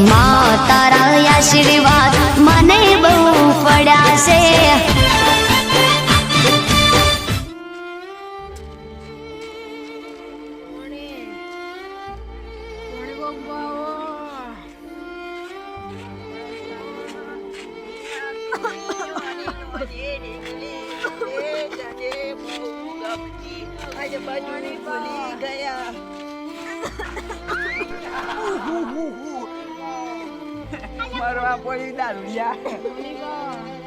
માં તારા આશીર્વાદ મને બહુ પડ્યા છે મરવા પડી દારૂડિયા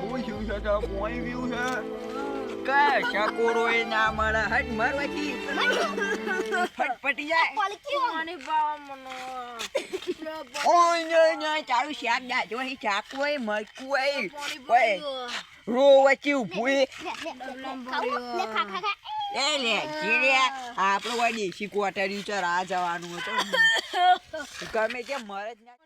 હું શું છે તો કોઈ વ્યૂ છે? કે શકોરો એ ના મારા હટ મરવાથી. ફટફટી જાય. ઓય ને ને ચાલુ શાક દાજો હી ચાકુ એ મરકુ એ ઓય રો વચ્ચે ઊભું એ લે આપણું આપણો કોઈ દેશી કોટરી જવાનું હતું. ગમે તે મરે જ ના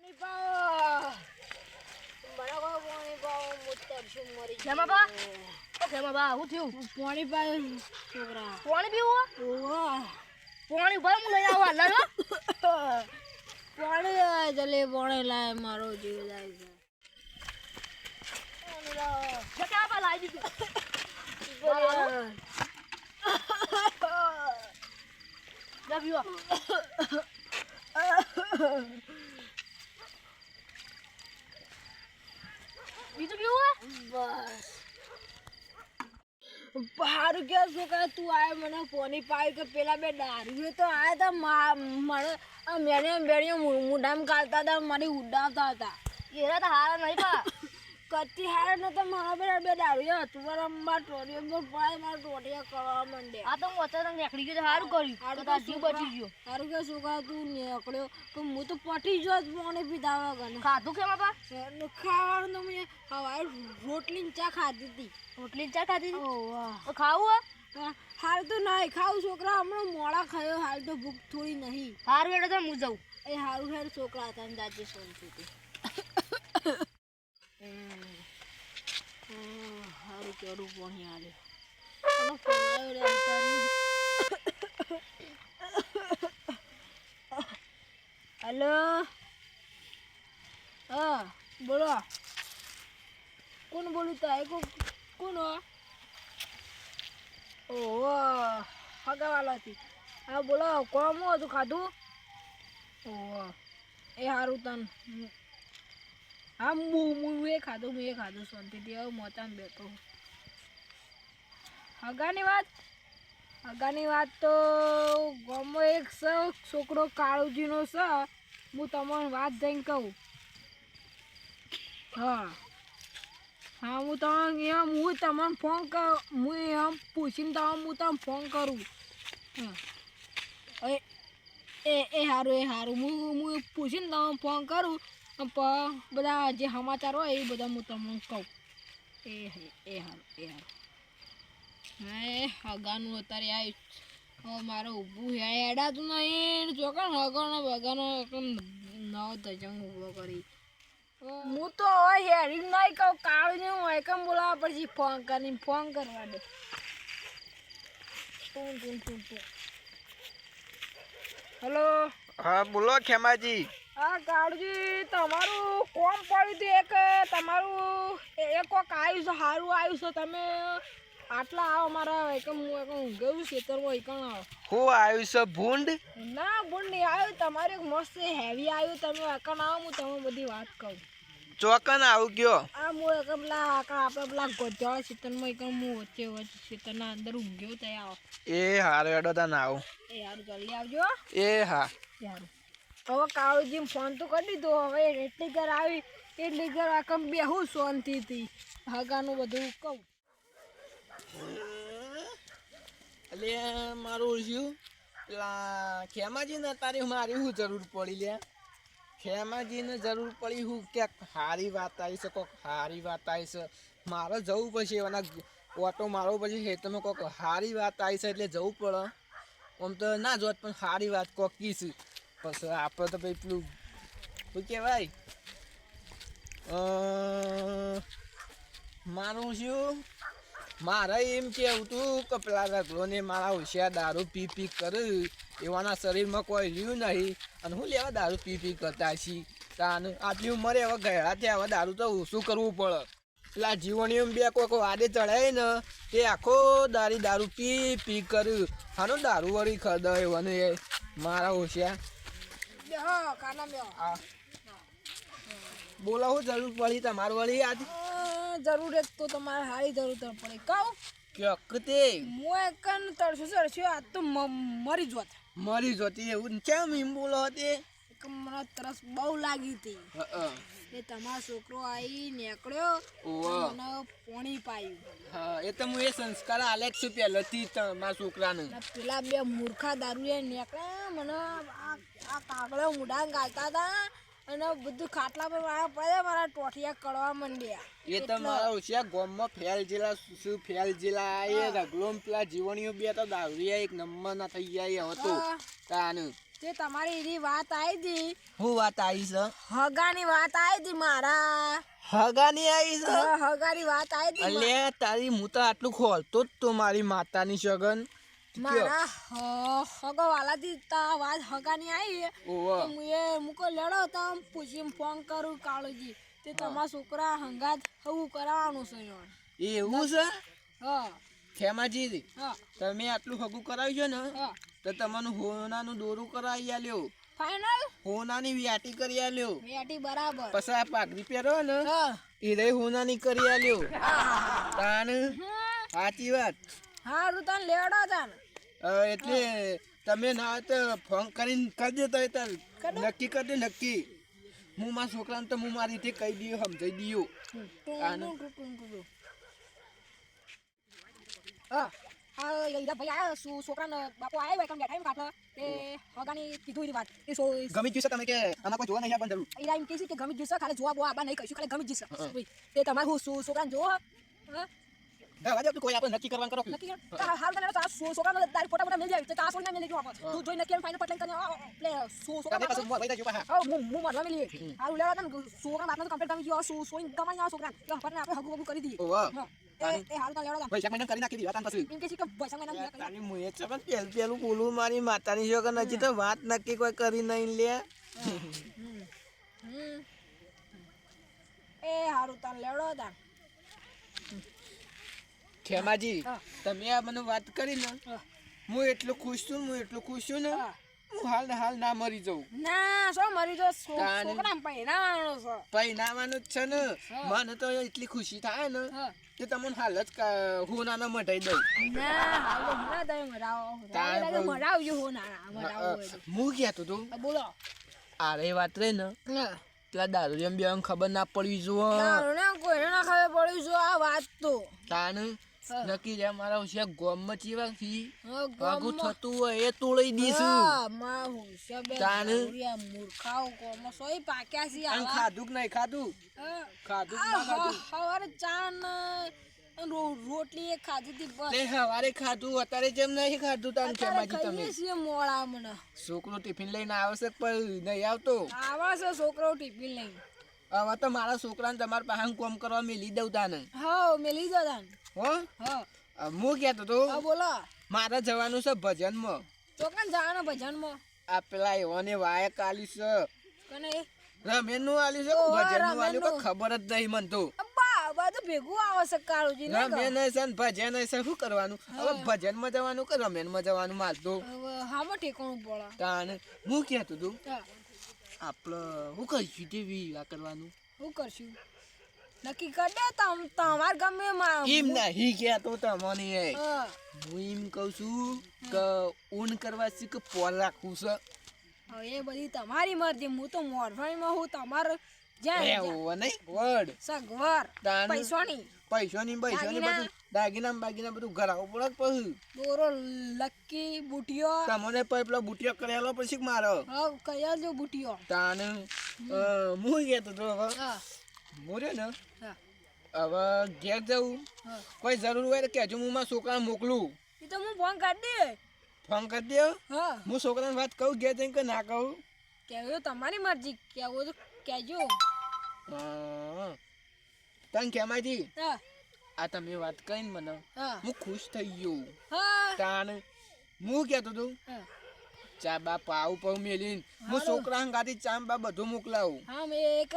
પાણી પાય છોકરા પાણી પીવું પાણી ભાઈ હું લઈ આવું હાલ પાણી લાય જલે પાણી લાય મારો જીવ જાય છે જકા પા લાવી દીધું જા પીવો બીજું પીવું બસ. હારું કે છોકરા તું આય મને પોની પાડી કે પેલા બે દારૂ તો આયા તા મને મેણે બેણીઓ મુઢામ કાઢતા હતા મારી ઉડાવતા હતા. એરા તો હારા નહીં પા. કતી હારે તો મારા બેડા બે દારૂ હતું. મારા મારા ટોટીઓ પર પાય મારા ટોટીયા કરવા માંડે. આ તો હું તને નીકળી ગયો તો સારું કર્યું. હારું તો જીવ બચી ગયો. હારું કે છોકરા તું નીકળ્યો. કે હું તો પટી જો પાણી પીતા વગર. ખાધું કેમ પા ખાવાનું તો મેં હવારે રોટલી ચા ખાધી હતી. રોટલી ચા ખાધી હતી? ઓ વાહ. તો ખાવું હે? હાલ તો નહીં ખાવું છોકરા. હમણાં મોડા ખાયો હાલ તો ભૂખ થોડી નહીં. હારું એટલે તો હું જાઉં. એ હારું હેર છોકરા હતા ને દાદી સોનથી તે કેવું પાણી અંતારી. હેલો? હા, બોલો. કોણ બોલું તા? કોણ? ઓહો હગાવાલાથી હા, બોલો, કોમ હતું ખાધું? ઓહો, એ સારું તન. હા, હું હું એ ખાધું, હું એ ખાધું. શાંતિથી હવે મોચામાં બેઠો. હગાની વાત? હગાની વાત તો ગામમાં એક સ, છોકરો કાળુજીનો સ. હું તમને વાત જઈને કહું. હા. હા, હું તમને એમ હું તમને ફોન કર હું એમ પૂછીને તમને હું તમને ફોન કરું. હા એ એ સારું એ સારું હું હું પૂછીને તમને ફોન કરું. બધા જે સમાચાર હોય એ બધા હું તમને કહું. એ એ સારું એ સારું હા હગાનું અત્યારે આવ્યું મારે ઊભું હે એડાતું નહીં. હગાનો બગાનો નવ ધજંગ ઊભો કરી. હું તો હવે હેરી નહીં કહું કાળું ને હું એકમ બોલાવવા પછી ફોન કરીને ફોન કરવા દે. હલો? હા બોલો ખેમાજી. હા કાળજી તમારું કોમ પડ્યું હતું એક તમારું એક કોક આવ્યું છે સારું આવ્યું છે તમે આટલા આવો મારા એકમ હું એકમ ગયું ખેતરમાં એકમ આવો. હું આવ્યું છે ભૂંડ? ના ભૂંડ નહીં આવ્યું. તમારે મસ્ત હેવી આવ્યું. તમે એકમ આવો હું તમને બધી વાત કહું. ચોકન આવું ગયો આ હું એકમ લા આકા આપણે પેલા ગોજાળા ખેતરમાં એકમ હું વચ્ચે વચ્ચે ખેતરના અંદર ઊંઘ્યો ત્યાં આવો. એ હારો એડો તને આવું. એ યાર જલ્દી આવજો એ હા. સારું હવે કાળુજી ફોન તો કરી દીધો. હવે એટલી ઘર આવી એટલી ઘર આકમ બેહું શાંતિથી. હગાનું બધું કહું. એટલે મારું ઓળખ્યું પેલા ખેમાજીને તારી મારી શું જરૂર પડી લે? ખેમાજીને જરૂર પડી હું ક્યાંક સારી વાત આવી છે કોઈક સારી વાત આવી છે. મારે જવું પડશે એના ઓટો મારવો પછી ખેતરમાં કોક સારી વાત આવી છે એટલે જવું પડે. આમ તો ના જોત, પણ સારી વાત કોક કીશું પછી આપણે તો ભાઈ પેલું, શું કહેવાય? મારું શું મારે એમ કેવું તું કે પેલા રગલોને મારા હોશિયાર દારૂ પી પી કરે. એવાના શરીરમાં કોઈ રહ્યું નહીં. અને હું લેવા દારૂ પી પી કરતા છી. તાન આટલી ઉંમરે હવે ગયા ત્યાં હવે દારૂ તો ઓછું કરવું પડે. પેલા જીવણીઓ બે કોઈક વાદે ચડાય ને તે આખો દારી દારૂ પી પી કર્યું હાનો દારૂ વળી ખદાય વને એ મારા હોશિયાર. બેહો કાના બેહો આ બોલો હું જરૂર પડી તમારું વળી આજ. અ, જરૂરત તો તમારે હારી જરૂર પડે. કહું? કે અકતે હું એકન તરસો સરસ્યો આ તો મરી જોત મરી જતી એવું કેમ એમ બોલો હતી મને તરસ બહુ લાગી હતી. એ તમારો છોકરો આવી નીકળ્યો મને પોણી પાયું. હા એ તો હું એ સંસ્કાર આલેખ જ છું પહેલેથી મારા છોકરાને. ને પેલા બે મૂર્ખા દારૂ એ નીકળ્યા મને આ આ કાગળો મુડા ગાતા હતા. અને બધું ખાટલા પર મારા પડે મારા ટોઠિયા કડવા માંડ્યા. એ તો મારા હોશિયાર ગોમમાં ફેલ જેલા શું ફેલ જેલા એ રગલો પેલા જીવણીઓ બે તો દાવ્યા એક નંબર ના થઈ ગયા હતો. તાનું. તે તમારી એની વાત આવી હતી હું વાત આવી છે હગાની વાત આવી હતી મારા? હગાની આવી છે હા, હગાની વાત આવી હતી અલે તારી હું તો આટલું ખોલતો જ તો મારી માતાની સગન મારા હ- હગો વાલાથી તા વાત હગાની આવી તો હું એ મૂકો લેડો તો પૂછીને ફોન કરું કાળુજી. તે તમારા છોકરા હંગાત હવું કરાવવાનું છે. એવું છે? હા. ખેમાજી તમે આટલું હગું કરાવ્યું છે ને તો તમારું હોનાનું દોરું કરાવી આલ્યો. ફાઇનલ હોનાની વ્યાટી કરી આલ્યો. વ્યાટી બરાબર. પછી આ પાઘડી પહેરો ને હા. એ રે હોનાની કરી આલ્યો. તાન. સાચી વાત. હારું તને લેડો તાન. એટલે તમે ના તો ફોન કરીને કરી દેતા હોય તાર કરી દો. નક્કી કરી દે નક્કી. હું મારા છોકરાને તો હું મારી રીતે કહી દઉં સમજાઈ દઉં. હા છોકરાને બાપો આવ્યો હોય બેઠા એમ કાઢવા તે હગાની કીધું વાત. એ ગમી ગયું તમે કે આમાં કોઈ જોવા નહીં આપવાની જરૂર. એમ છે કે ગમી જશે ખાલી જોવા બોવા આબા નહીં કહીશું ખાલી ગમી જશે. તે તમારે હું છોકરાને જોવો હા? હા વાજે કોઈ આપણે નક્કી કરવાનું કરો. હાલ તને તારી ફોટા તે આપણે. તું પ્લે સો- છોકરા ભાઈ જો હા, હું હું મરવા તને છોકરા બાપને કમ્પ્લીટ કરી ગયો. સો ગમાઈ આપણે હગું કરી તને દીધા તાન મારી માતાની છોકર તો વાત નક્કી કોઈ કરી નહીં લે. એ હારું તને લેવડો તા ખેમાજી તમે આ મને વાત કરી ને હું. એટલું ખુશ છું હું એટલું ખુશ છું ને હું. હાલ હાલ ના મરી જઉં. ના શું મરી જો છો- તાને. છે. જ છે ને. મને તો એટલી ખુશી થાય ને. કે તમને હાલ જ કા- ના નાના મટાઈ દઉં ના હાલ હમણાં તમે મરાવો તારે મરાવજો હો ના મરાવો. હું કહેતો તું. બોલો. આરે વાત રે ને. પેલા દારૂ એમ બે ખબર ના પડવી જુઓ તારું ને ખબર પડી જો આ વાત તો. તાન. નક્કી છે મારા હોશિયાર ગોમમાં ચીવા છી હા, થતું હોય એ તોડી દીશું. માં હુંશેબે તાને. દારૂડિયા મૂર્ખાઓ કોમો સોય પાક્યા છે આ ખાધું કે નહીં ખાધું? ખાધું ના ખાધું? હ- હવારે ચા રોટલી એ ખાધી હતી બસ. નહીં હવારે ખાધું અત્યારે જેમ નહીં ખાધું તાન કે માજી તમે? છે મોળા મોડા મને છોકરો ટિફિન લઈને આવશે પણ નહીં આવતો? આવા છે છોકરો ટિફિન લઈને. હવે તો મારા છોકરાને તમારા પાસે કોમ કરવા મેલી દઉં તાને. હા મેલી દઉં તાન. હો? હા. હું કહેતો તો હા બોલો. મારે જવાનું છે ભજનમાં. ચોકન જવાનું ભજનમાં? આ પેલા એવાને વાયક કાલી છે. કને? રમેનનું આલ્યું છે ભજનનું આલ્યું કે ખબર જ નહીં મન તો. ભેગું આવે છે કાળુજી ને રમેન હશે ને ભજન હશે શું કરવાનું? હવે ભજનમાં જવાનું કે રમેનમાં જવાનું માર તો? ઠેકાણું પડે હું કહેતો તું આપણે શું કહીશું તે વિવાહ કરવાનું? શું કરશું? નક્કી કર દે તમ તમાર ગમે માં એમ નહીં કહેતો તમને. હા. હું એમ કહું છું કે ઊન કરવા છે પોલ રાખવું છે. એ બધી તમારી મરજી. હું તો મોરવાણીમાં હું તમાર જ્યાં નહીં વડ. સગવર પૈસોની. પૈસોની પૈસાની બધું દાગીના બાગીના બધું ઘરાવું પડે પછી? દોરો લક્કી બુટિયો. તમને પેલો બુટિયો કરેલો પછી મારો? હા કયા જો બુટિયો. તાન હું કહેતો તો હવે. રહ્યો ને? હવે ઘેર જવું. કોઈ જરૂર હોય તો કહેજો હું મારા છોકરાને મોકલું. એ તો હું ફોન કરી દે. ફોન કરી દે હા. હું છોકરાને વાત કહું ઘેર જઈને કે ના કહું? કેવું તમારી મરજી. કેવું તો કહેજો. તને કેમાંથી આ તમે વાત કરીને મને. હા. હું ખુશ થઈ ગયો. હા. તાન હું કહેતો તું ચા બા પાવ પાવ મેલીન હું છોકરા ગાતી ચા બા બધું મોકલાવું. હા મેં એક.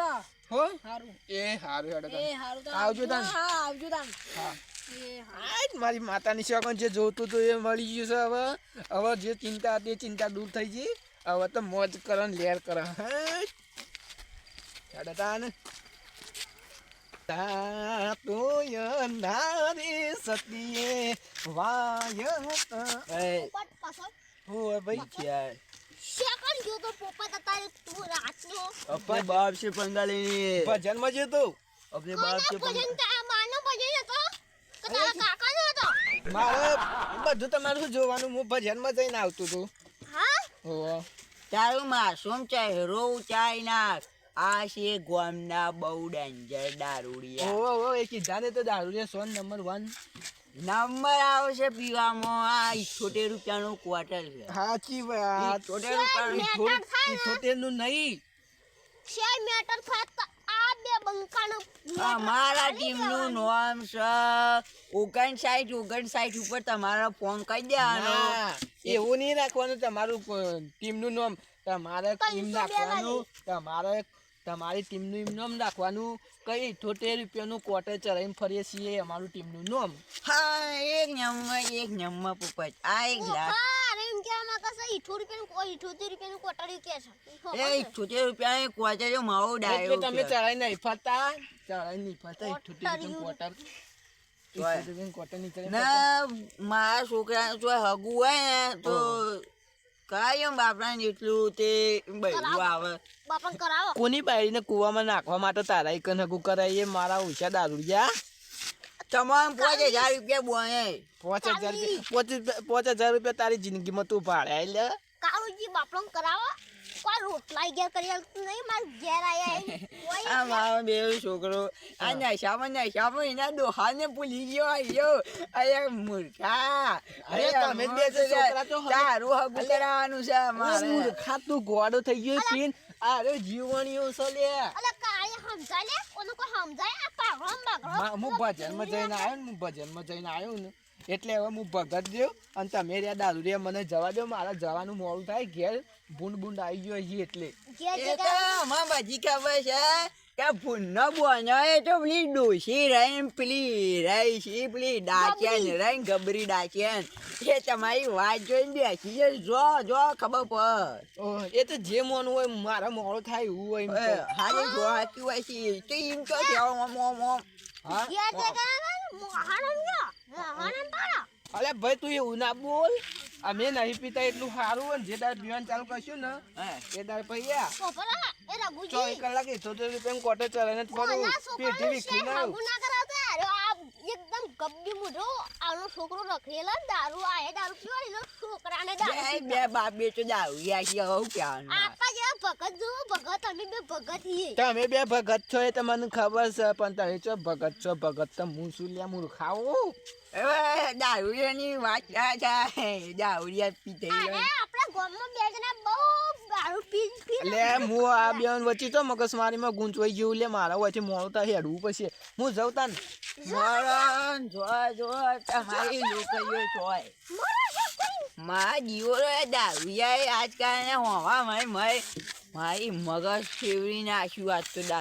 હો? હારું. એ હારું હેડો તાન. એ હારું તો આવજો તાન. હા આવજો તાન. હા. આજ મારી માતાની સેવા જે જોતું હતું એ મળી ગયું છે હવે. હવે જે ચિંતા હતી એ ચિંતા દૂર થઈ ગઈ. હવે તો મોજ કરો ને લેર કરો. હેડો તાન. તા તોય નારી સતીએ વાય હોય ભાઈ. યાર સેકન્ડ જો તો પપ્પા તતા તું જન્મ જે તો. આવતું તું. હા? ઓ તારું માસૂમ ચહેરો ઉચાઈ નાખ. આ છે ગોમના બહુ ડેન્જર દારૂડિયા એ કીધા ને તો દારૂડિયા સોન નંબર વન નંબર આવશે પીવામાં. આ ઇઠોતેર રૂપિયાનું ક્વાર્ટર છે. સાચી વાત. ઇઠોતેર રૂપિયાનું થાય નહીં. શેર મેટર થાય આ બે બંકાનો અમારા ટીમનું નામ છે ઓગણસાઠ ઓગણસાઠ ઉપર તમારો ફોન કરી દેવાનો. ના, એવું નહીં રાખવાનું તમારું ટીમનું નામ તમારે ટીમ રાખવાનું નાખવાનું તમારે તમારી ટીમનું એમ નામ રાખવાનું કઈ ઇઠોતેર રૂપિયાનું કોટે ચલાવીને ફરીએ છીએ અમારું ટીમનું નામ. હા એક નંબર એક નંબર પોપટ આ એક લાખ. મારા છોકરા હગુ હગું હોય ને તો કાયમ બાપરા જેટલું તે બૈરું આવે. બાપા કરાવો. કોની બાયડીને કૂવામાં નાખવા માટે તારા એક નગું કરાય મારા દારૂ દારૂડિયા તમામ પાંચ હજાર રૂપિયા બોને પાંચ હજાર રૂપિયા પાંચ પાંચ હજાર રૂપિયા તારી જિંદગીમાં તું ભાડે લે કાળુજી બાપડો કરાવો. કોઈ રોટલા ઘેર કરી આલતું નહીં મારે ઘેર આયા આ મારો બે છોકરો. આ નશામાં નશામાં એના ડોહાને ભૂલી ગયો આયો. અરે મૂર્ખા. અરે તમે બે છોકરા તો તારું હગું કરાવવાનું છે મારે મૂર્ખા તું ગોડો થઈ ગયો પીન અરે જીવણીઓ છે લે. અલે કાળે સમજાય લે? કોને કોઈ સમજાય? આ હું ભજનમાં જઈને આવ્યો ને હું ભજનમાં જઈને આવ્યો ને એટલે હવે હું ભગત દ્યો અને તમે રહ્યા દારૂ રહ્યા મને જવા દો મારે જવાનું મોડું થાય ઘેર. બુંડ બુંડ આવી ગયો છે એટલે. એ તો માં બધી ખબર છે. કે ભૂનો બોનો એ તો પેલી ડોસી રહીને પેલી રહી છે પેલી ડાચેન રહીને ગબરી ડાચેન એ તમારી વાત જોઈને બેસી છે જો જો ખબર પડ. એ તો જે મોનું હોય મારા મોડો થાય એવું હોય. હારે જો હાચી હોય છે. તો એમ તો કહેવા ઓમ ઓમ ઓમ હા? અલે ભાઈ તું એવું ના બોલ. અમે નહીં પીતા એટલું સારું હોય જે દાર પીવાનું ચાલુ કરશું ને હે. એ દાર પૈયા એ ચોવીસ કલાક તો રૂપિયા કોટે ચલાવીને કોના પેટી આ એકદમ ગબ્બી મૂઢો. આનો છોકરો રખડેલો ને દારૂ આયે દારૂ પીવાડી છોકરાને દારૂ બે બાપ બેચો દારૂ. ક્યાં આપા જેવા ભગત જો ભગત અમે બે ભગત છીએ. તમે બે ભગત છો એ તમને ખબર છે પણ તમે છો ભગત છો ભગત તો હું શું લ્યા મૂર્ખાઓ હવે દારૂડિયાની વાત ના થાય દારૂડિયા પી થઈ અરે આપણા ગામમાં બે જણા બહુ દારૂ પી પી એટલે હું આ બેન વચ્ચે તો મગજમારીમાં ગુંચવાઈ ગયું લે મારા વચ્ચે મોડું થાય હેડવું પછી હું જઉં તાન. મરણ જો જો તમારી લોકરીઓ જોય મારા જીવો દારૂડિયા આજકાલ હોવા મારી મારી. મારી મગજ ફેવરી નાખ્યું આજ તો દારૂ.